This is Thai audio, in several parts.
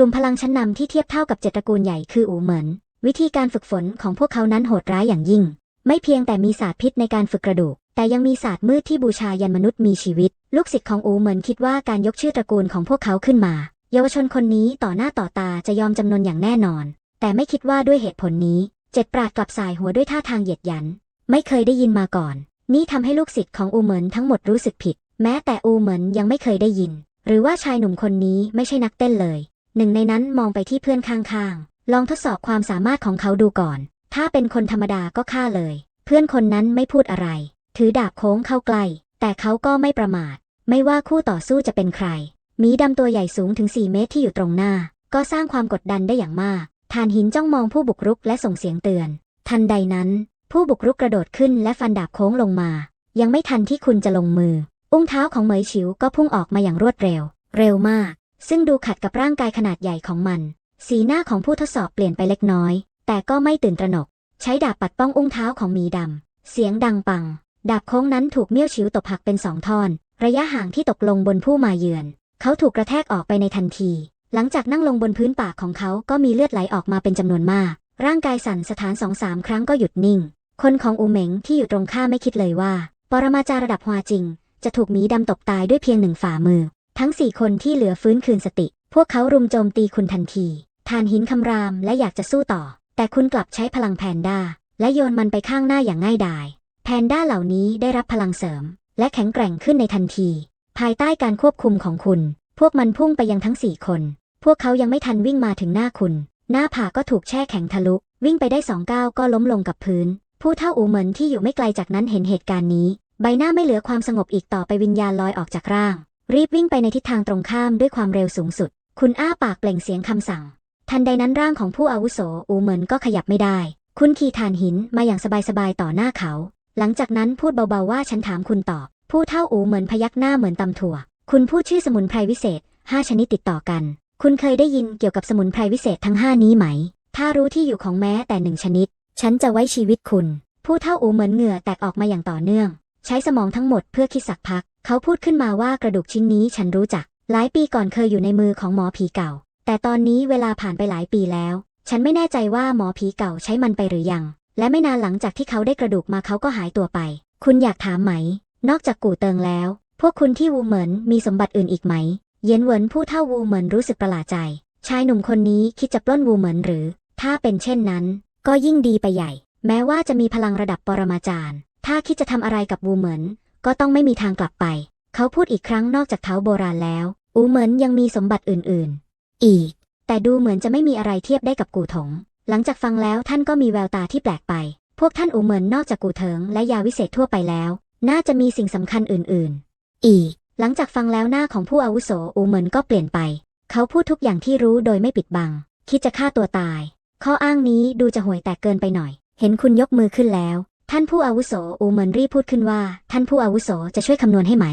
ลุ่มพลังชั้นนำที่เทียบเท่ากับเจตระกูลใหญ่คืออูเหมินวิธีการฝึกฝนของพวกเขานั้นโหดร้ายอย่างยิ่ง ไม่เพียงแต่มีศาสตร์พิษในการฝึกกระดูก แต่ยังมีศาสตร์มืดที่บูชายันมนุษย์มีชีวิต ลูกศิษย์ของอูเหมินคิดว่าการยกชื่อตระกูลของพวกเขาขึ้นมา เยาวชนคนนี้ต่อหน้าต่อตาจะยอมจำนนอย่างแน่นอน แต่ไม่คิดว่าด้วยเหตุผลนี้ เจ็ดปราดกลับสายหัวด้วยท่าทางเหยียดหยัน ไม่เคยได้ยินมาก่อน นี่ทำให้ลูกศิษย์ของอูเหมินทั้งหมดรู้สึกผิด แม้แต่อูเหมินยังไม่เคยได้ยิน หรือว่าชายหนุ่มคนนี้ไม่ใช่นักเต้นเลย หนึ่งในนั้นมองไปที่เพื่อนข้างๆ ลองทดสอบความสามารถของเขาดูก่อน ถ้าเป็นคนธรรมดาก็ฆ่าเลย เพื่อนคนนั้นไม่พูดอะไร ถือดาบโค้งเข้าใกล้ แต่เขาก็ไม่ประมาท ไม่ว่าคู่ต่อสู้จะเป็นใคร มีดำตัวใหญ่สูงถึง 4 เมตรที่อยู่ตรงหน้า ก็สร้างความกดดันได้อย่างมากทานหินจ้องมองผู้บุกรุกและส่งเสียงเตือน ทันใดนั้น ผู้บุกรุกกระโดดขึ้นและฟันดาบโค้งลงมา ยังไม่ทันที่คุณจะลงมือ อุ้งเท้าของเหมยฉิวก็พุ่งออกมาอย่างรวดเร็ว เร็วมาก ซึ่งดูขัดกับร่างกายขนาดใหญ่ของมัน สีหน้าของผู้ทดสอบเปลี่ยนไปเล็กน้อย แต่ก็ไม่ตื่นตระหนก ใช้ดาบปัดป้องอุ้งเท้าของมีดำ เสียงดังปัง ดาบโค้งนั้นถูกเมี่ยวฉิวตบหักเป็นสองท่อน ระยะห่างที่ตกลงบนผู้มาเยือน เขาถูกกระแทกออกไปในทันที หลังจากนั่งลงบนพื้นปากของเขาก็มีเลือดไหลออกมาเป็นจำนวนมาก ร่างกายสั่นสถานสองสามครั้งก็หยุดนิ่ง คนของอูเหม็งที่อยู่ตรงข้ามไม่คิดเลยว่า ปรมาจารย์ระดับฮวาจริง จะถูกหมีดำตบตายด้วยเพียงหนึ่งฝ่ามือ ทั้งสี่คนที่เหลือฟื้นคืนสติ พวกเขารุมโจมตีคุณทันทีทานหินคำรามและอยากจะสู้ต่อ แต่คุณกลับใช้พลังแพนด้า และโยนมันไปข้างหน้าอย่างง่ายดาย แพนด้าเหล่านี้ได้รับพลังเสริม และแข็งแกร่งขึ้นในทันที ภายใต้การควบคุมของคุณ พวกมันพุ่งไปยังทั้งสี่คน พวกเขายังไม่ทันวิ่งมาถึงหน้าคุณ หน้าผากก็ถูกแช่แข็งทะลุ วิ่งไปได้สองก้าวก็ล้มลงกับพื้น ผู้เท่าอูเหมินที่อยู่ไม่ไกลจากนั้นเห็นเหตุการณ์นี้ ใบหน้าไม่เหลือความสงบอีกต่อไปวิญญาณลอยออกจากร่าง รีบวิ่งไปในทิศทางตรงข้ามด้วยความเร็วสูงสุด คุณอ้าปากเปล่งเสียงคำสั่ง ทันใดนั้นร่างของผู้อาวุโสอูเหมินก็ขยับไม่ได้ คุณขี่ฐานหินมาอย่างสบายๆต่อหน้าเขา หลังจากนั้นพูดเบาๆว่าฉันถามคุณตอบ ผู้เท่าอูเหมือนพยักหน้าเหมือนตำถั่ว คุณพูดชื่อสมุนไพรวิเศษห้าชนิดติดต่อกัน คุณเคยได้ยินเกี่ยวกับสมุนไพรวิเศษทั้งห้านี้ไหม ถ้ารู้ที่อยู่ของแม้แต่หนึ่งชนิด ฉันจะไว้ชีวิตคุณ ผู้เท่าอูเหมือนเหงื่อแตกออกมาอย่างต่อเนื่อง ใช้สมองทั้งหมดเพื่อคิดสักพัก เขาพูดขึ้นมาว่ากระดูกชิ้นนี้ฉันรู้จัก หลายปีก่อนเคยอยู่ในมือของหมอผีเก่า แต่ตอนนี้เวลาผ่านไปหลายปีแล้ว ฉันไม่แน่ใจว่าหมอผีเก่าใช้มันไปหรือยัง และไม่นานหลังจากที่เขาได้กระดูกมาเขาก็หายตัวไป คุณอยากถามไหม นอกจากกู่เติงแล้ว พวกคุณที่วูเหมินมีสมบัติอื่นอีกไหม เย็นเหวินผู้เท่าวูเหมินรู้สึกประหลาดใจ ชายหนุ่มคนนี้คิดจะปล้นวูเหมินหรือ ถ้าเป็นเช่นนั้น ก็ยิ่งดีไปใหญ่ แม้ว่าจะมีพลังระดับปรมาจารย์ ถ้าคิดจะทำอะไรกับวูเหมิน ก็ต้องไม่มีทางกลับไป เขาพูดอีกครั้งนอกจากเท้าโบราณแล้ว อูเหมินยังมีสมบัติอื่นๆ อีก แต่ดูเหมือนจะไม่มีอะไรเทียบได้กับกูถง หลังจากฟังแล้วท่านก็มีแววตาที่แปลกไป พวกท่านอูเหมินนอกจากกูเถิงและยาวิเศษทั่วไปแล้ว น่าจะมีสิ่งสำคัญอื่นๆ อีก หลังจากฟังแล้วหน้าของผู้อาวุโสอูเหมินก็เปลี่ยนไป เขาพูดทุกอย่างที่รู้โดยไม่ปิดบัง คิดจะฆ่าตัวตาย ข้ออ้างนี้ดูจะห่วยแตกเกินไปหน่อย เห็นคุณยกมือขึ้นแล้ว ท่านผู้อาวุโสอูเหมินรีพูดขึ้นว่า ท่านผู้อาวุโสจะช่วยคำนวณให้ไหม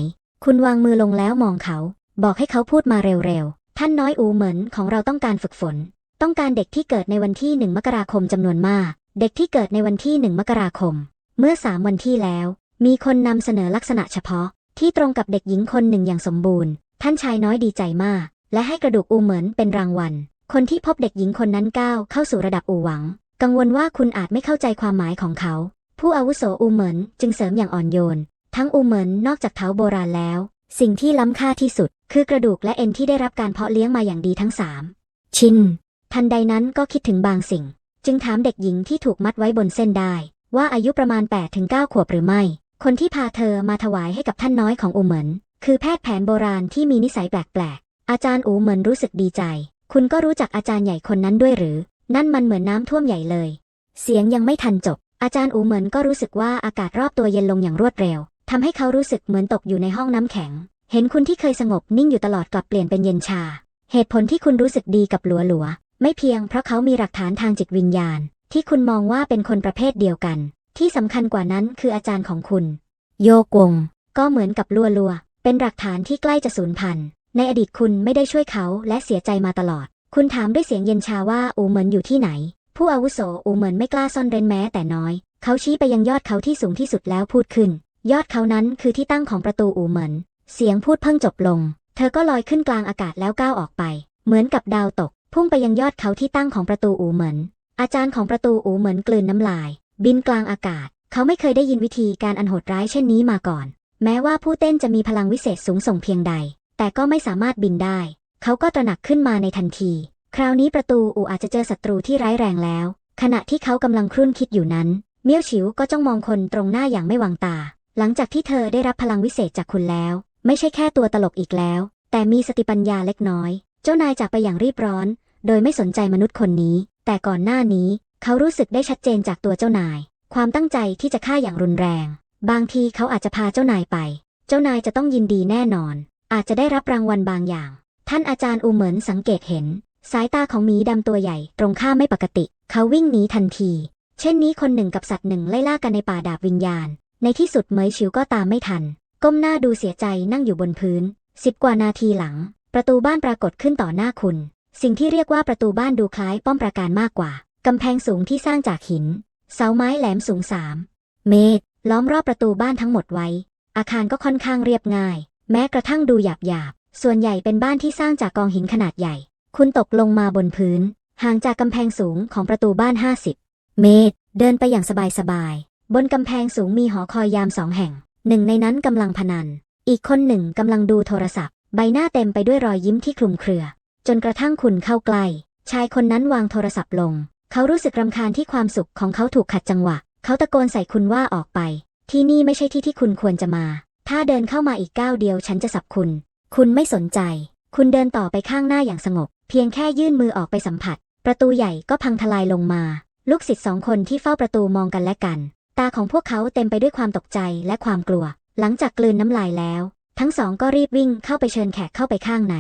คุณวางมือลงแล้วมองเขา บอกให้เขาพูดมาเร็วๆ ท่านน้อยอูเหมินของเราต้องการฝึกฝน ต้องการเด็กที่เกิดในวันที่หนึ่งมกราคมจำนวนมาก เด็กที่เกิดในวันที่หนึ่งมกราคม เมื่อสามวันที่แล้ว มีคนนำเสนอลักษณะเฉพาะ ที่ตรงกับเด็กหญิงคนหนึ่งอย่างสมบูรณ์ ท่านชายน้อยดีใจมาก และให้กระดูกอูเหมินเป็นรางวัล คนที่พบเด็กหญิงคนนั้นก้าวเข้าสู่ระดับอูหวัง กังวลว่าคุณอาจไม่เข้าใจความหมายของเขา ผู้อาวุโสอูเหมินจึงเสริมอย่างอ่อนโยน ทั้งอูเหมินนอกจากเท้าโบราณแล้ว สิ่งที่ล้ำค่าที่สุด คือกระดูกและเอ็นที่ได้รับการเพาะเลี้ยงมาอย่างดีทั้งสามชินทันใดนั้นก็คิดถึงบางสิ่ง จึงถามเด็กหญิงที่ถูกมัดไว้บนเส้นได้ ว่าอายุประมาณ8-9ขวบหรือไม่ คนที่พาเธอมาถวายให้กับท่านน้อยของอูเหมินคือแพทย์แผนโบราณที่มีนิสัยแปลกๆ อาจารย์อูเหมินรู้สึกดีใจ คุณก็รู้จักอาจารย์ใหญ่คนนั้นด้วยหรือ นั่นมันเหมือนน้ำท่วมใหญ่เลย เสียงยังไม่ทันจบ อาจารย์อูเหมินก็รู้สึกว่าอากาศรอบตัวเย็นลงอย่างรวดเร็วทำให้เขารู้สึกเหมือนตกอยู่ในห้องน้ำแข็ง เห็นคุณที่เคยสงบนิ่งอยู่ตลอดกลับเปลี่ยนเป็นเย็นชา เหตุผลที่คุณรู้สึกดีกับหลัวหลัว ไม่เพียงเพราะเขามีหลักฐานทางจิตวิญญาณ ที่คุณมองว่าเป็นคนประเภทเดียวกัน ที่สำคัญกว่านั้นคืออาจารย์ของคุณ โยกวงก็เหมือนกับลัวลัว เป็นหลักฐานที่ใกล้จะสูญพันธุ์ ในอดีตคุณไม่ได้ช่วยเขาและเสียใจมาตลอด คุณถามด้วยเสียงเย็นชาว่าอูเหมินอยู่ที่ไหน ผู้อาวุโสอูเหมินไม่กล้าซ่อนเร้นแม้แต่น้อย เขาชี้ไปยังยอดเขาที่สูงที่สุดแล้วพูดขึ้น ยอดเขานั้นคือที่ตั้งของประตูอูเหมินเสียงพูดเพิ่งจบลง เธอก็ลอยขึ้นกลางอากาศแล้วก้าวออกไป เหมือนกับดาวตก พุ่งไปยังยอดเขาที่ตั้งของประตูอูเหมินอาจารย์ของประตูอูเหมินกลืนน้ำลาย บินกลางอากาศ เขาไม่เคยได้ยินวิธีการอันโหดร้ายเช่นนี้มาก่อน แม้ว่าผู้เต้นจะมีพลังวิเศษสูงส่งเพียงใด แต่ก็ไม่สามารถบินได้ เขาก็ตระหนักขึ้นมาในทันที คราวนี้ประตูอูอาจจะเจอศัตรูที่ร้ายแรงแล้ว ขณะที่เขากำลังครุ่นคิดอยู่นั้น เมี่ยวฉิวก็จ้องมองคนตรงหน้าอย่างไม่วางตา หลังจากที่เธอได้รับพลังวิเศษจากคุณแล้ว ไม่ใช่แค่ตัวตลกอีกแล้ว แต่มีสติปัญญาเล็กน้อย เจ้านายจากไปอย่างรีบร้อน โดยไม่สนใจมนุษย์คนนี้ แต่ก่อนหน้านี้ เขารู้สึกได้ชัดเจนจากตัวเจ้านาย ความตั้งใจที่จะฆ่าอย่างรุนแรง บางทีเขาอาจจะพาเจ้านายไป เจ้านายจะต้องยินดีแน่นอน อาจจะได้รับรางวัลบางอย่าง ท่านอาจารย์อูเหมินสังเกตเห็น สายตาของหมีดำตัวใหญ่ ตรงข้ามไม่ปกติ เขาวิ่งหนีทันที เช่นนี้คนหนึ่งกับสัตว์หนึ่งไล่ล่ากันในป่าดาบวิญญาณ ในที่สุดเมยชิวก็ตามไม่ทัน ก้มหน้าดูเสียใจนั่งอยู่บนพื้นสิบกว่านาทีหลัง ประตูบ้านปรากฏขึ้นต่อหน้าคุณ สิ่งที่เรียกว่าประตูบ้านดูคล้ายป้อมปราการมากกว่ากำแพงสูงที่สร้างจากหิน เสาไม้แหลมสูงสามเมตร ล้อมรอบประตูบ้านทั้งหมดไว้ อาคารก็ค่อนข้างเรียบง่าย แม้กระทั่งดูหยาบหยาบส่วนใหญ่เป็นบ้านที่สร้างจากกองหินขนาดใหญ่ คุณตกลงมาบนพื้น ห่างจากกำแพงสูงของประตูบ้าน 50 เมตร เดินไปอย่างสบายๆ บนกำแพงสูงมีหอคอยยามสองแห่ง หนึ่งในนั้นกำลังพนัน อีกคนหนึ่งกำลังดูโทรศัพท์ ใบหน้าเต็มไปด้วยรอยยิ้มที่คลุมเครือ จนกระทั่งคุณเข้าใกล้ ชายคนนั้นวางโทรศัพท์ลง เขารู้สึกรำคาญที่ความสุขของเขาถูกขัดจังหวะ เขาตะโกนใส่คุณว่าออกไป ที่นี่ไม่ใช่ที่ที่คุณควรจะมา ถ้าเดินเข้ามาอีกก้าวเดียวฉันจะสับคุณ คุณไม่สนใจ คุณเดินต่อไปข้างหน้าอย่างสงบ เพียงแค่ยื่นมือออกไปสัมผัส ประตูใหญ่ก็พังทลายลงมา ลูกศิษย์สองคนที่เฝ้าประตูมองกันและกัน ตาของพวกเขาเต็มไปด้วยความตกใจและความกลัว หลังจากกลืนน้ำลายแล้ว ทั้งสองก็รีบวิ่งเข้าไปเชิญแขกเข้าไปข้างใน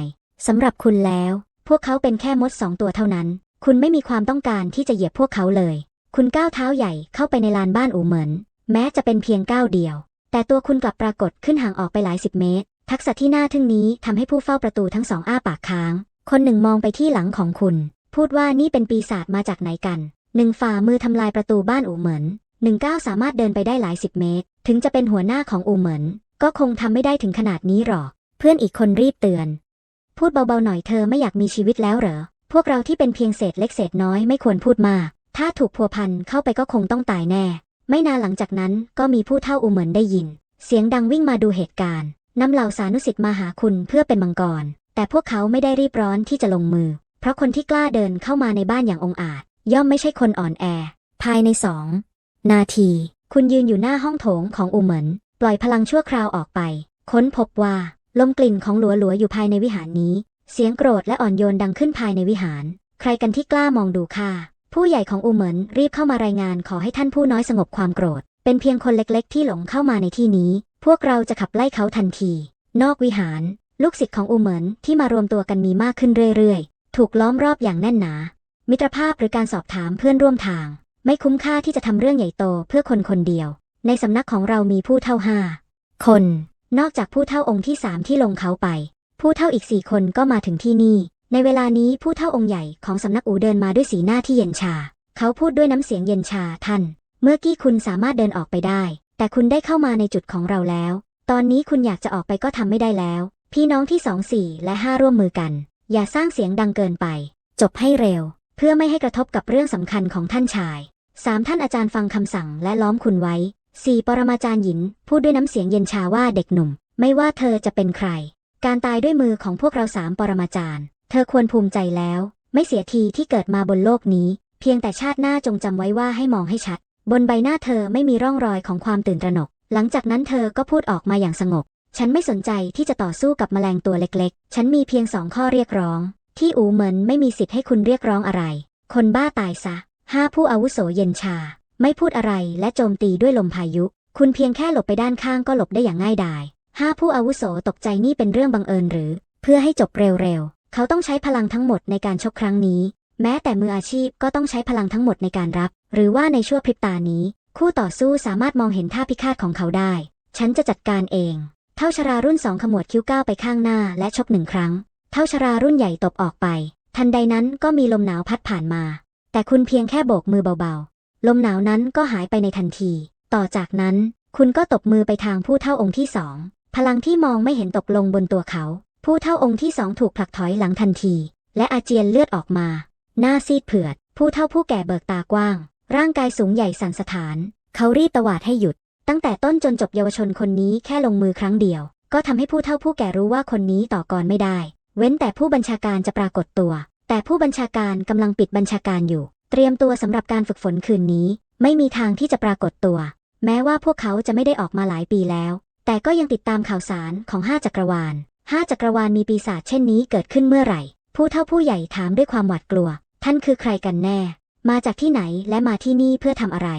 สำหรับคุณแล้ว พวกเขาเป็นแค่มดสองตัวเท่านั้น คุณไม่มีความต้องการที่จะเหยียบพวกเขาเลย คุณก้าวเท้าใหญ่เข้าไปในลานบ้านอูเหมินแม้จะเป็นเพียงก้าวเดียว แต่ตัวคุณกลับปรากฏขึ้นห่างออกไปหลายสิบเมตร ทักษะที่น่าทึ่งนี้ทำให้ผู้เฝ้าประตูทั้งสองอ้าปากค้าง คนหนึ่งมองไปที่หลังของคุณ พูดว่านี่เป็นปีศาจมาจากไหนกันหนึ่งฝ่ามือทำลายประตูบ้านอูเหมินหนึ่งก้าวสามารถเดินไปได้หลายสิบเมตร ถึงจะเป็นหัวหน้าของอูเหมินก็คงทำไม่ได้ถึงขนาดนี้หรอก เพื่อนอีกคนรีบเตือน พูดเบาๆหน่อยเธอไม่อยากมีชีวิตแล้วเหรอ พวกเราที่เป็นเพียงเศษเล็กเศษน้อยไม่ควรพูดมาก ถ้าถูกพัวพันเข้าไปก็คงต้องตายแน่ ไม่นานหลังจากนั้นก็มีผู้เท่าอูเหมินได้ยิน เสียงดังวิ่งมาดูเหตุการณ์นำเหล่าสานุสิทธิ์มาหาคุณเพื่อเป็นมังกร แต่พวกเขาไม่ได้รีบร้อนที่จะลงมือ เพราะคนที่กล้าเดินเข้ามาในบ้านอย่างองอาจ ย่อมไม่ใช่คนอ่อนแอ ภายในสองนาที คุณยืนอยู่หน้าห้องโถงของอูเหมินปล่อยพลังชั่วคราวออกไป ค้นพบว่า ลมกลิ่นของหลัวหลัวอยู่ภายในวิหารนี้ เสียงโกรธและอ่อนโยนดังขึ้นภายในวิหาร ใครกันที่กล้ามองดูค่าผู้ใหญ่ของอูเหมินรีบเข้ามารายงานขอให้ท่านผู้น้อยสงบความโกรธ เป็นเพียงคนเล็กๆ ที่หลงเข้ามาในที่นี้ พวกเราจะขับไล่เขาทันที นอกวิหาร ลูกศิษย์ของอูเหมินที่มารวมตัวกันมีมากขึ้นเรื่อยๆ ถูกล้อมรอบอย่างแน่นหนา มิตรภาพหรือการสอบถามเพื่อนร่วมทาง ไม่คุ้มค่าที่จะทำเรื่องใหญ่โตเพื่อคนคนเดียว ในสำนักของเรามีผู้เท่าห้าคน นอกจากผู้เท่าองค์ที่สามที่ลงเขาไป ผู้เท่าอีกสี่คนก็มาถึงที่นี่ ในเวลานี้ผู้เท่าองค์ใหญ่ของสำนักอูเดินมาด้วยสีหน้าที่เย็นชา เขาพูดด้วยน้ำเสียงเย็นชาท่าน เมื่อกี้คุณสามารถเดินออกไปได้ แต่คุณได้เข้ามาในจุดของเราแล้ว ตอนนี้คุณอยากจะออกไปก็ทำไม่ได้แล้ว พี่น้องที่สองสี่และห้าร่วมมือกัน อย่าสร้างเสียงดังเกินไป จบให้เร็ว เพื่อไม่ให้กระทบกับเรื่องสำคัญของท่านชายสามท่านอาจารย์ฟังคำสั่งและล้อมคุณไว้สี่ปรมาจารย์หญิน พูดด้วยน้ำเสียงเย็นชาว่าเด็กหนุ่ม ไม่ว่าเธอจะเป็นใคร การตายด้วยมือของพวกเราสามปรมาจารย์ เธอควรภูมิใจแล้ว ไม่เสียทีที่เกิดมาบนโลกนี้ เพียงแต่ชาติหน้าจงจำไว้ว่าให้มองให้ชัด บนใบหน้าเธอไม่มีร่องรอยของความตื่นตระหนก หลังจากนั้นเธอก็พูดออกมาอย่างสงบ ฉันไม่สนใจที่จะต่อสู้กับแมลงตัวเล็กๆ ฉันมีเพียงสองข้อเรียกร้อง ที่อูเหมินไม่มีสิทธิ์ให้คุณเรียกร้องอะไร คนบ้าตายซะห้าผู้อาวุโสเย็นชา ไม่พูดอะไรและโจมตีด้วยลมพายุ คุณเพียงแค่หลบไปด้านข้างก็หลบได้อย่างง่ายดายห้าผู้อาวุโสตกใจนี่เป็นเรื่องบังเอิญหรือ เพื่อให้จบเร็วๆ เขาต้องใช้พลังทั้งหมดในการชกครั้งนี้ แม้แต่มืออาชีพก็ต้องใช้พลังทั้งหมดในการรับ หรือว่าในชั่วพริบตานี้ คู่ต่อสู้สามารถมองเห็นท่าพิฆาตของเขาได้ ฉันจะจัดการเอง เท่าชรารุ่นสองขมวดคิ้วก้าวไปข้างหน้าและชกหนึ่งครั้ง เท่าชรารุ่นใหญ่ตบออกไป ทันใดนั้นก็มีลมหนาวพัดผ่านมา แต่คุณเพียงแค่โบกมือเบาๆ ลมหนาวนั้นก็หายไปในทันที ต่อจากนั้น คุณก็ตบมือไปทางผู้เท่าองค์ที่สอง พลังที่มองไม่เห็นตกลงบนตัวเขา ผู้เท่าองค์ที่สองถูกผลักถอยหลังทันที และอาเจียนเลือดออกมา หน้าซีดเผือด ผู้เฒ่าผู้แก่เบิกตากว้าง ร่างกายสูงใหญ่สั่นสถาน เขารีบตวาดให้หยุด ตั้งแต่ต้นจนจบเยาวชนคนนี้แค่ลงมือครั้งเดียว ก็ทำให้ผู้เฒ่าผู้แก่รู้ว่าคนนี้ต่อกรไม่ได้ เว้นแต่ผู้บัญชาการจะปรากฏตัว แต่ผู้บัญชาการกำลังปิดบัญชาการอยู่ เตรียมตัวสำหรับการฝึกฝนคืนนี้ ไม่มีทางที่จะปรากฏตัว แม้ว่าพวกเขาจะไม่ได้ออกมาหลายปีแล้ว แต่ก็ยังติดตามข่าวสารของห้าจักรวาลห้าจักรวาลมีปีศาจเช่นนี้เกิดขึ้นเมื่อไหร่ ผู้เฒ่าผู้ใหญ่ถามด้วยความหวาดกลัว ท่านคือใครกันแน่ มาจากที่ไหนและมาที่นี่เพื่อทำอะไร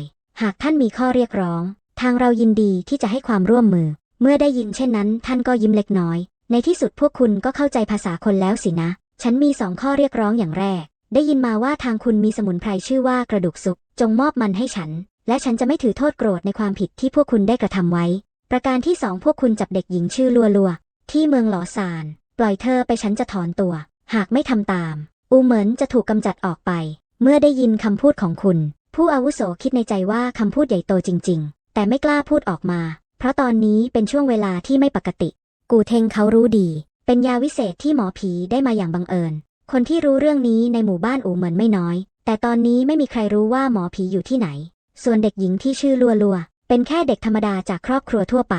หากท่านมีข้อเรียกร้อง ทางเรายินดีที่จะให้ความร่วมมือ เมื่อได้ยินเช่นนั้น ท่านก็ยิ้มเล็กน้อย ในที่สุดพวกคุณก็เข้าใจภาษาคนแล้วสินะ ฉันมีสองข้อเรียกร้องอย่างแรก ได้ยินมาว่าทางคุณมีสมุนไพรชื่อว่ากระดูกซุปจงมอบมันให้ฉัน และฉันจะไม่ถือโทษโกรธในความผิดที่พวกคุณได้กระทำไว้ ประการที่สองพวกคุณจับเด็กหญิงชื่อลัวลัวที่เมืองหลอซาน ปล่อยเธอไปฉันจะถอนตัว หากไม่ทำตาม อูเหมินจะถูกกำจัดออกไป เมื่อได้ยินคำพูดของคุณ ผู้อาวุโสคิดในใจว่าคำพูดใหญ่โตจริง ๆ แต่ไม่กล้าพูดออกมา เพราะตอนนี้เป็นช่วงเวลาที่ไม่ปกติ กูเทงเขารู้ดี เป็นยาวิเศษที่หมอผีได้มาอย่างบังเอิญ คนที่รู้เรื่องนี้ในหมู่บ้านอูเหมินไม่น้อย แต่ตอนนี้ไม่มีใครรู้ว่าหมอผีอยู่ที่ไหน ส่วนเด็กหญิงที่ชื่อลัวลัว เป็นแค่เด็กธรรมดาจากครอบครัวทั่วไป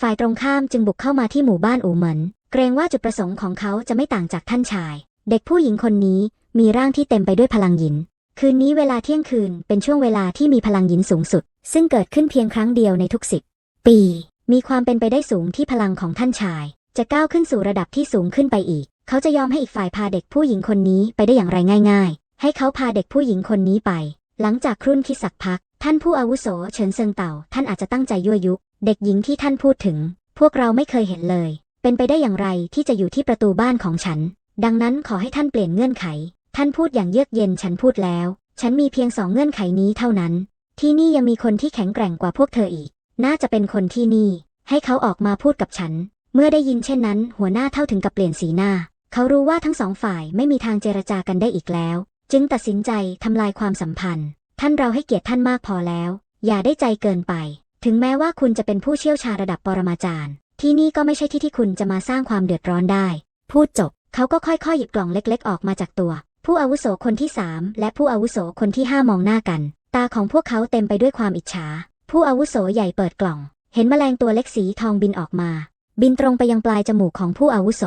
ฝ่ายตรงข้ามจึงบุกเข้ามาที่หมู่บ้านอูเหมินเกรงว่าจุดประสงค์ของเขาจะไม่ต่างจากท่านชาย เด็กผู้หญิงคนนี้มีร่างที่เต็มไปด้วยพลังหยิน คืนนี้เวลาเที่ยงคืนเป็นช่วงเวลาที่มีพลังหยินสูงสุด ซึ่งเกิดขึ้นเพียงครั้งเดียวในทุกสิบปี มีความเป็นไปได้สูงที่พลังของท่านชาย จะก้าวขึ้นสู่ระดับที่สูงขึ้นไปอีก เขาจะยอมให้อีกฝ่ายพาเด็กผู้หญิงคนนี้ไปได้อย่างไรง่าย ๆ ให้เขาพาเด็กผู้หญิงคนนี้ไป หลังจากครุ่นคิดสักพัก ท่านผู้อาวุโสเฉินเซิงเต่า ท่านอาจจะตั้งใจยั่วยุ เด็กหญิงที่ท่านพูดถึง พวกเราไม่เคยเห็นเลย เป็นไปได้อย่างไรที่จะอยู่ที่ประตูบ้านของฉัน ดังนั้นขอให้ท่านเปลี่ยนเงื่อนไข ท่านพูดอย่างเยือกเย็นฉันพูดแล้ว ฉันมีเพียงสองเงื่อนไขนี้เท่านั้น ที่นี่ยังมีคนที่แข็งแกร่งกว่าพวกเธออีก น่าจะเป็นคนที่นี่ ให้เขาออกมาพูดกับฉัน เมื่อได้ยินเช่นนั้น หัวหน้าเท่าถึงกับเปลี่ยนสีหน้า เขารู้ว่าทั้งสองฝ่ายไม่มีทางเจรจากันได้อีกแล้ว จึงตัดสินใจทำลายความสัมพันธ์ ท่านเราให้เกียรติท่านมากพอแล้ว อย่าได้ใจเกินไป ถึงแม้ว่าคุณจะเป็นผู้เชี่ยวชาญระดับปรมาจารย์ ที่นี่ก็ไม่ใช่ที่ที่คุณจะมาสร้างความเดือดร้อนได้ พูดจบ เขาก็ค่อยๆหยิบกล่องเล็ก ๆ ออกมาจากตัว ผู้อาวุโสคนที่สามและผู้อาวุโสคนที่ห้ามองหน้ากัน ตาของพวกเขาเต็มไปด้วยความอิจฉา ผู้อาวุโสใหญ่เปิดกล่อง เห็นแมลงตัวเล็กสีทองบินออกมา บินตรงไปยังปลายจมูกของผู้อาวุโส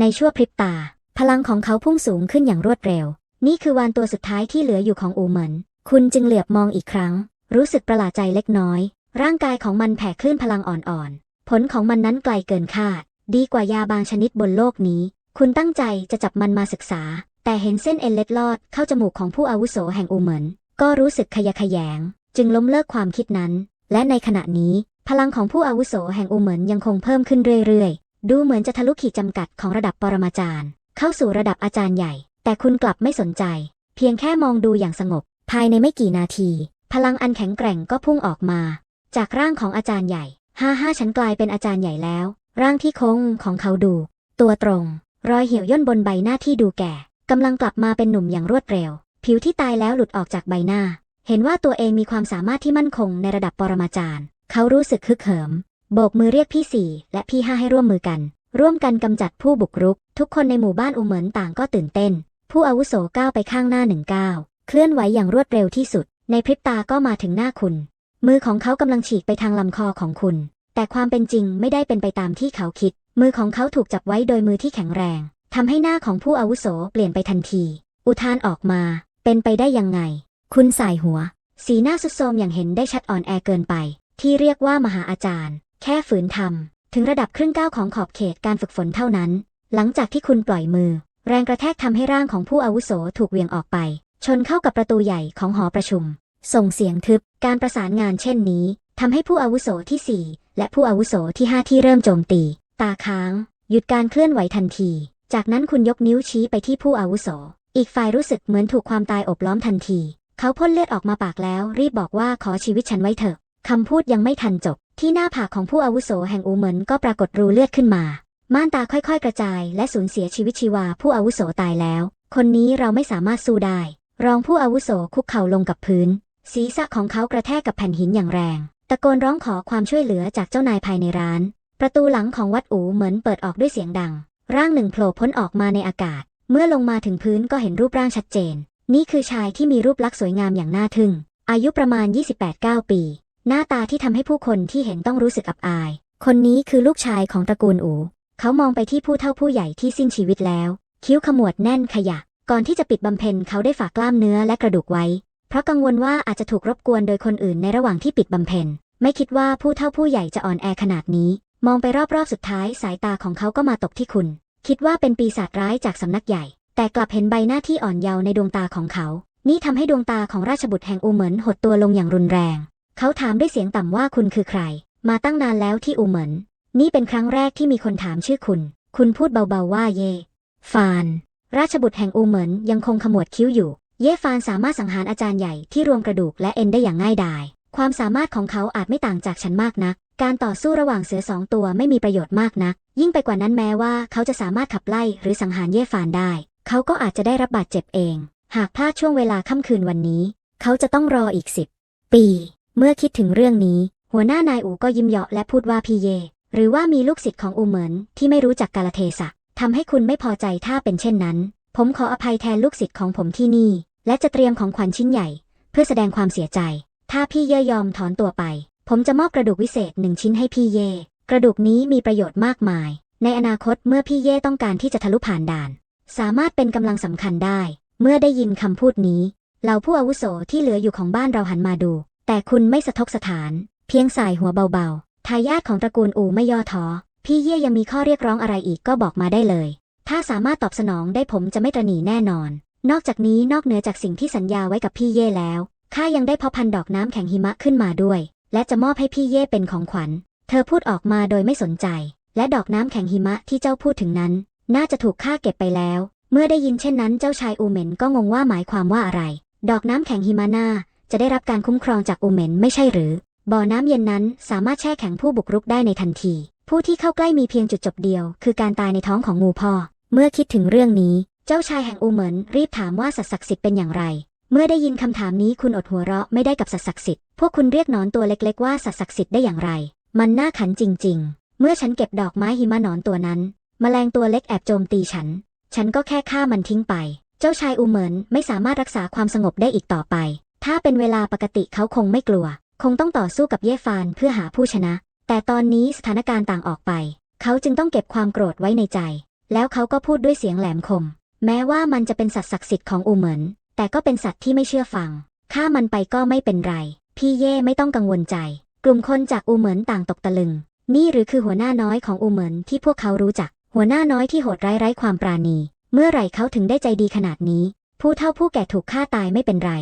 ในชั่วพริบตา พลังของเขาพุ่งสูงขึ้นอย่างรวดเร็ว นี่คือวานตัวสุดท้ายที่เหลืออยู่ของอูเหมินคุณจึงเหลือบมองอีกครั้ง รู้สึกประหลาดใจเล็กน้อย ร่างกายของมันแผ่คลื่นพลังอ่อนๆ ผลของมันนั้นไกลเกินคาด ดีกว่ายาบางชนิดบนโลกนี้ คุณตั้งใจจะจับมันมาศึกษา แต่เห็นเส้นเอ็นเล็ดลอดเข้าจมูกของผู้อาวุโสแห่งอูเหมิน ก็รู้สึกขยะแขยง จึงล้มเลิกความคิดนั้น และในขณะนี้ พลังของผู้อาวุโสแห่งอูเหมินยังคงเพิ่มขึ้นเรื่อยๆ ดูเหมือนจะทะลุขีดจำกัดของระดับปรมาจารย์ เข้าสู่ระดับอาจารย์ใหญ่ แต่คุณกลับไม่สนใจ เพียงแค่มองดูอย่างสงบ ภายในไม่กี่นาที พลังอันแข็งแกร่งก็พุ่งออกมา จากร่างของอาจารย์ใหญ่ห้าห้าฉันกลายเป็นอาจารย์ใหญ่แล้ว ร่างที่โค้งของเขาดู ตัวตรง รอยเหี่ยวย่นบนใบหน้าที่ดูแก่กำลังกลับมาเป็นหนุ่มอย่างรวดเร็ว ผิวที่ตายแล้วหลุดออกจากใบหน้า เห็นว่าตัวเองมีความสามารถที่มั่นคงในระดับปรมาจารย์ เขารู้สึกฮึกเหิม โบกมือเรียกพี่สี่และพี่ห้าให้ร่วมมือกัน ร่วมกันกำจัดผู้บุกรุก ทุกคนในหมู่บ้านอูเหมินต่างก็ตื่นเต้น ผู้อาวุโสก้าวไปข้างหน้าหนึ่งก้าวเคลื่อนไหวอย่างรวดเร็วที่สุด ในพริบตาก็มาถึงหน้าคุณ มือของเขากำลังฉีกไปทางลำคอของคุณ แต่ความเป็นจริงไม่ได้เป็นไปตามที่เขาคิด มือของเขาถูกจับไว้โดยมือที่แข็งแรงทำให้หน้าของผู้อาวุโสเปลี่ยนไปทันที อุทานออกมา เป็นไปได้ยังไง คุณสายหัว สีหน้าสุดโทรมอย่างเห็นได้ชัดอ่อนแอเกินไป ที่เรียกว่ามหาอาจารย์ แค่ฝืนทำถึงระดับครึ่งก้าวของขอบเขตการฝึกฝนเท่านั้น หลังจากที่คุณปล่อยมือ แรงกระแทกทำให้ร่างของผู้อาวุโสถูกเวียงออกไป ชนเข้ากับประตูใหญ่ของหอประชุม ส่งเสียงทึบ การประสานงานเช่นนี้ทำให้ผู้อาวุโสที่ 4 และผู้อาวุโสที่5ที่เริ่มโจมตี ตาค้าง หยุดการเคลื่อนไหวทันที จากนั้นคุณยกนิ้วชี้ไปที่ผู้อาวุโส อีกฝ่ายรู้สึกเหมือนถูกความตายอบล้อมทันที เขาพ่นเลือดออกมาปากแล้ว รีบบอกว่าขอชีวิตฉันไว้เถอะคำพูดยังไม่ทันจบ ที่หน้าผากของผู้อาวุโสแห่งอูเหมินก็ปรากฏรูเลือดขึ้นมา ม่านตาค่อยๆ กระจาย และสูญเสียชีวิตชีวาผู้อาวุโสตายแล้ว คนนี้เราไม่สามารถสู้ได้ รองผู้อาวุโสคุกเข่าลงกับพื้น ศีรษะของเขากระแทกกับแผ่นหินอย่างแรง ตะโกนร้องขอความช่วยเหลือจากเจ้านายภายในร้าน ประตูหลังของวัดอูเหมือนเปิดออกด้วยเสียงดัง ร่างหนึ่งโผล่พ้นออกมาในอากาศ เมื่อลงมาถึงพื้นก็เห็นรูปร่างชัดเจน นี่คือชายที่มีรูปลักษณ์สวยงามอย่างน่าทึ่ง อายุประมาณ 28-9 ปี หน้าตาที่ทำให้ผู้คนที่เห็นต้องรู้สึกอับอาย คนนี้คือลูกชายของตระกูลอู เขามองไปที่ผู้เฒ่าผู้ใหญ่ที่สิ้นชีวิตแล้ว คิ้วขมวดแน่นขยะ ก่อนที่จะปิดบำเพ็ญเขาได้ฝากกล้ามเนื้อและกระดูกไว้ เพราะกังวลว่าอาจจะถูกรบกวนโดยคนอื่นในระหว่างที่ปิดบำเพ็ญ ไม่คิดว่าผู้เฒ่าผู้ใหญ่จะอ่อนแอขนาดนี้ มองไปรอบๆสุดท้ายสายตาของเขาก็มาตกที่คุณ คิดว่าเป็นปีศาจร้ายจากสำนักใหญ่ แต่กลับเห็นใบหน้าที่อ่อนเยาว์ในดวงตาของเขา นี่ทำให้ดวงตาของราชบุตรแห่งอูเหมินหดตัวลงอย่างรุนแรง เขาถามด้วยเสียงต่ำว่าคุณคือใคร มาตั้งนานแล้วที่อูเหมิน นี่เป็นครั้งแรกที่มีคนถามชื่อคุณ คุณพูดเบาๆว่าเย่ฟาน ราชบุตรแห่งอูเหมินยังคงขมวดคิ้วอยู่ เย่ฟานสามารถสังหารอาจารย์ใหญ่ที่รวมกระดูกและเอ็นได้อย่างง่ายดาย ความสามารถของเขาอาจไม่ต่างจากฉันมากนัก การต่อสู้ระหว่างเสือสองตัวไม่มีประโยชน์มากนัก ยิ่งไปกว่านั้นแม้ว่าเขาจะสามารถขับไล่หรือสังหารเย่ฟานได้ เขาก็อาจจะได้รับบาดเจ็บเอง หากพลาดช่วงเวลาค่ำคืนวันนี้ เขาจะต้องรออีกสิบปี เมื่อคิดถึงเรื่องนี้ หัวหน้านายอูก็ยิ้มเยาะและพูดว่าพี่เย หรือว่ามีลูกศิษย์ของอูเหมินที่ไม่รู้จักกาลเทศะทำให้คุณไม่พอใจถ้าเป็นเช่นนั้น ผมขออภัยแทนลูกศิษย์ของผมที่นี่ และจะเตรียมของขวัญชิ้นใหญ่ เพื่อแสดงความเสียใจ ถ้าพี่เย่ยอมถอนตัวไป ผมจะมอบกระดูกวิเศษหนึ่งชิ้นให้พี่เย่กระดูกนี้มีประโยชน์มากมาย ในอนาคตเมื่อพี่เย่ต้องการที่จะทะลุผ่านด่าน สามารถเป็นกำลังสำคัญได้ เมื่อได้ยินคำพูดนี้เหล่าผู้อาวุโสที่เหลืออยู่ของบ้านเราหันมาดู แต่คุณไม่สะทกสถาน เพียงสายหัวเบาๆทายาทของตระกูลอูไม่ย่อท้อพี่เย่ยังมีข้อเรียกร้องอะไรอีกก็บอกมาได้เลย ถ้าสามารถตอบสนองได้ผมจะไม่ตระหนีแน่นอน นอกจากนี้นอกเหนือจากสิ่งที่สัญญาไว้กับพี่เย่แล้วข้ายังได้เพาะพันธุ์ดอกน้ำแข็งหิมะขึ้นมาด้วย และจะมอบให้พี่เย่เป็นของขวัญ เธอพูดออกมาโดยไม่สนใจ และดอกน้ำแข็งหิมะที่เจ้าพูดถึงนั้น น่าจะถูกข้าเก็บไปแล้ว เมื่อได้ยินเช่นนั้นเจ้าชายอูเหม็นก็งงว่าหมายความว่าอะไร ดอกน้ำแข็งหิมะน่าจะได้รับการคุ้มครองจากอูเหม็นไม่ใช่หรือ บ่อน้ำเย็นนั้นสามารถแช่แข็งผู้บุกรุกได้ในทันที ผู้ที่เข้าใกล้มีเพียงจุดจบเดียว คือการตายในท้องของงูพ่อ เมื่อคิดถึงเรื่องนี้ เจ้าชายแห่งอูเหมินรีบถามว่าสัตว์ศักดิ์สิทธิ์เป็นอย่างไร เมื่อได้ยินคำถามนี้คุณอดหัวเราะไม่ได้กับสัตว์ศักดิ์สิทธิ์พวกคุณเรียกหนอนตัวเล็กๆว่าสัตว์ศักดิ์สิทธิ์ได้อย่างไร มันน่าขันจริง ๆ เมื่อฉันเก็บดอกไม้หิมะหนอนตัวนั้นแมลงตัวเล็กแอบโจมตีฉัน ฉันก็แค่ฆ่ามันทิ้งไป เจ้าชายอูเหมินไม่สามารถรักษาความสงบได้อีกต่อไป ถ้าเป็นเวลาปกติเขาคงไม่กลัว คงต้องต่อสู้กับเย่ฟานเพื่อหาผู้ชนะ แต่ตอนนี้สถานการณ์ต่างออกไป เขาจึงต้องเก็บความโกรธไว้ในใจ แล้วเขาก็พูดด้วยเสียงแหลมคม แม้ว่ามันจะเป็นสัตว์ศักดิ์สิทธิ์ของอูเหมิน แต่ก็เป็นสัตว์ที่ไม่เชื่อฟังฆ่ามันไปก็ไม่เป็นไร พี่เย่ไม่ต้องกังวลใจ กลุ่มคนจากอูเหมินต่างตกตะลึง นี่หรือคือหัวหน้าน้อยของอูเหมินที่พวกเขารู้จัก หัวหน้าน้อยที่โหดร้ายไร้ความปราณี เมื่อไหร่เขาถึงได้ใจดีขนาดนี้ ผู้เฒ่าผู้แก่ถูกฆ่าตายไม่เป็นไร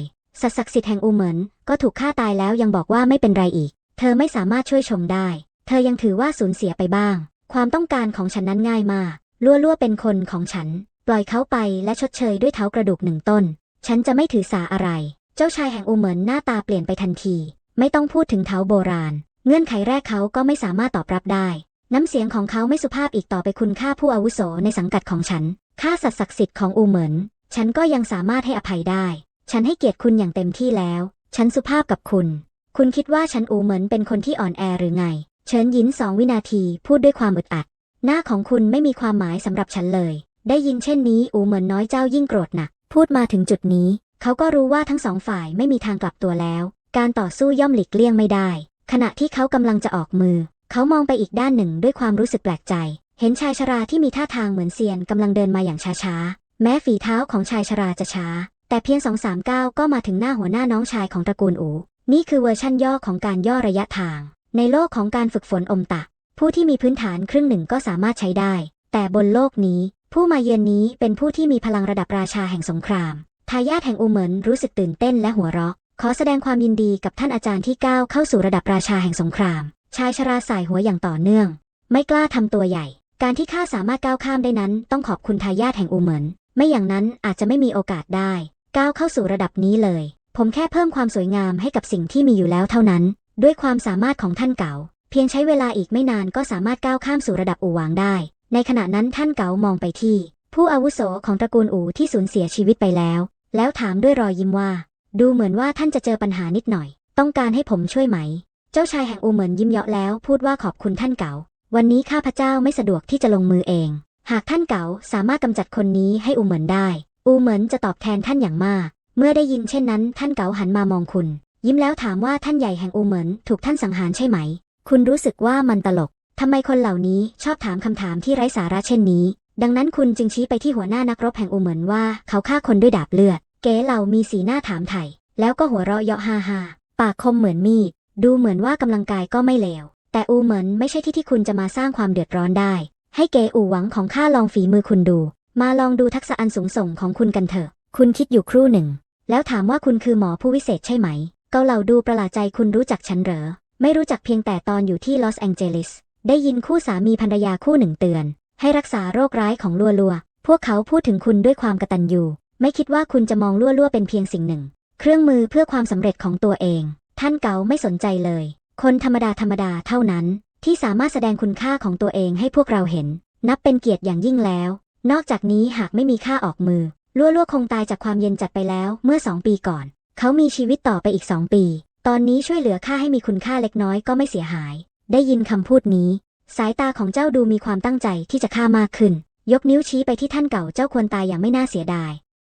สัตว์ศักดิ์สิทธิ์แห่งอูเหมินก็ถูกฆ่าตายแล้วยังบอกว่าไม่เป็นไรอีก เธอไม่สามารถช่วยชมได้ เธอยังถือว่าสูญเสียไปบ้าง ความต้องการของฉันนั้นง่ายมาก ลั่วๆเป็นคนของฉัน ปล่อยเขาไปและชดเชยด้วยเท้ากระดูกหนึ่งต้น ฉันจะไม่ถือสาอะไร เจ้าชายแห่งอูเหมินหน้าตาเปลี่ยนไปทันที ไม่ต้องพูดถึงเท้าโบราณ เงื่อนไขแรกเขาก็ไม่สามารถตอบรับได้ น้ำเสียงของเขาไม่สุภาพอีกต่อไปคุณค่าผู้อาวุโสในสังกัดของฉันค่าสัตว์ศักดิ์สิทธิ์ของอูเหมินฉันก็ยังสามารถให้อภัยได้ ฉันให้เกียรติคุณอย่างเต็มที่แล้ว ฉันสุภาพกับคุณ คุณคิดว่าฉันอูเหมินเป็นคนที่อ่อนแอหรือไงเฉินยินสองวินาทีพูดด้วยความอึดอัด หน้าของคุณไม่มีความหมายสำหรับฉันเลย ได้ยินเช่นนี้อูเหมินน้อยเจ้ายิ่งโกรธหนัก พูดมาถึงจุดนี้ เขาก็รู้ว่าทั้งสองฝ่ายไม่มีทางกลับตัวแล้ว การต่อสู้ย่อมหลีกเลี่ยงไม่ได้ ขณะที่เขากำลังจะออกมือ เขามองไปอีกด้านหนึ่งด้วยความรู้สึกแปลกใจ เห็นชายชราที่มีท่าทางเหมือนเซียนกำลังเดินมาอย่างช้าๆ แม้ฝีเท้าของชายชราจะช้า แต่เพียงสองสามก้าวก็มาถึงหน้าหัวหน้าน้องชายของตระกูลอูนี่คือเวอร์ชั่นย่อของการย่อระยะทาง ในโลกของการฝึกฝนอมตะ ผู้ที่มีพื้นฐานครึ่งหนึ่งก็สามารถใช้ได้ แต่บนโลกนี้ ผู้มาเยือนนี้เป็นผู้ที่มีพลังระดับราชาแห่งสงคราม ทายาทแห่งอูเหมินรู้สึกตื่นเต้นและหัวเราะ ขอแสดงความยินดีกับท่านอาจารย์ที่ก้าวเข้าสู่ระดับราชาแห่งสงคราม ชายชราสายหัวอย่างต่อเนื่อง ไม่กล้าทำตัวใหญ่ การที่ข้าสามารถก้าวข้ามได้นั้น ต้องขอบคุณทายาทแห่งอูเหมินไม่อย่างนั้นอาจจะไม่มีโอกาสได้ ก้าวเข้าสู่ระดับนี้เลย ผมแค่เพิ่มความสวยงามให้กับสิ่งที่มีอยู่แล้วเท่านั้น ด้วยความสามารถของท่านเก๋าเพียงใช้เวลาอีกไม่นานก็สามารถก้าวข้ามสู่ระดับอูหวางได้ ในขณะนั้นท่านเก๋ามองไปที่ ผู้อาวุโสของตระกูลอูที่สูญเสียชีวิตไปแล้ว แล้วถามด้วยรอยยิ้มว่า ดูเหมือนว่าท่านจะเจอปัญหานิดหน่อย ต้องการให้ผมช่วยไหม เจ้าชายแห่งอูเหมินยิ้มเยาะแล้ว พูดว่าขอบคุณท่านเก๋าวันนี้ข้าพเจ้าไม่สะดวกที่จะลงมือเอง หากท่านเก๋าสามารถกำจัดคนนี้ให้อูเหมินได้ อูเหมินจะตอบแทนท่านอย่างมาก เมื่อได้ยินเช่นนั้น ท่านเก๋าหันมามองคุณ ยิ้มแล้วถามว่าท่านใหญ่แห่งอูเหมินถูกท่านสังหารใช่ไหม คุณรู้สึกว่ามันตลก ทำไมคนเหล่านี้ชอบถามคำถามที่ไร้สาระเช่นนี้ ดังนั้นคุณจึงชี้ไปที่หัวหน้านักรบแห่งอูเหมินว่าเขาฆ่าคนด้วยดาบเลือด เก๋เหล่ามีสีหน้าถามไถ่ แล้วก็หัวเราะเยาะฮาฮาปากคมเหมือนมีด ดูเหมือนว่ากำลังกายก็ไม่เลว แต่อูเหมินไม่ใช่ที่ที่คุณจะมาสร้างความเดือดร้อนได้ ให้เก๋อูหวังของข้าลองฝีมือคุณดู มาลองดูทักษะอันสูงส่งของคุณกันเถอะ คุณคิดอยู่ครู่หนึ่ง แล้วถามว่าคุณคือหมอผู้วิเศษใช่ไหม เกาเหล่าดูประหลาดใจคุณรู้จักฉันเหรอ ไม่รู้จักเพียงแต่ตอนอยู่ที่ลอสแองเจลิส ได้ยินคู่สามีภรรยาคู่หนึ่งเตือน ให้รักษาโรคร้ายของลัวลัว พวกเขาพูดถึงคุณด้วยความกตัญญู ไม่คิดว่าคุณจะมองลัวลัวเป็นเพียงสิ่งหนึ่ง เครื่องมือเพื่อความสำเร็จของตัวเอง ท่านเกาไม่สนใจเลย คนธรรมดาธรรมดาเท่านั้น ที่สามารถแสดงคุณค่าของตัวเองให้พวกเราเห็น นับเป็นเกียรติอย่างยิ่งแล้ว นอกจากนี้หากไม่มีค่าออกมือลัวลัวคงตายจากความเย็นจัดไปแล้วเมื่อสองปีก่อน เขามีชีวิตต่อไปอีกสองปี ตอนนี้ช่วยเหลือค่าให้มีคุณค่าเล็กน้อยก็ไม่เสียหาย ได้ยินคำพูดนี้ สายตาของเจ้าดูมีความตั้งใจที่จะฆ่ามากขึ้น ยกนิ้วชี้ไปที่ท่านเก่าเจ้าควรตายอย่างไม่น่าเสียดาย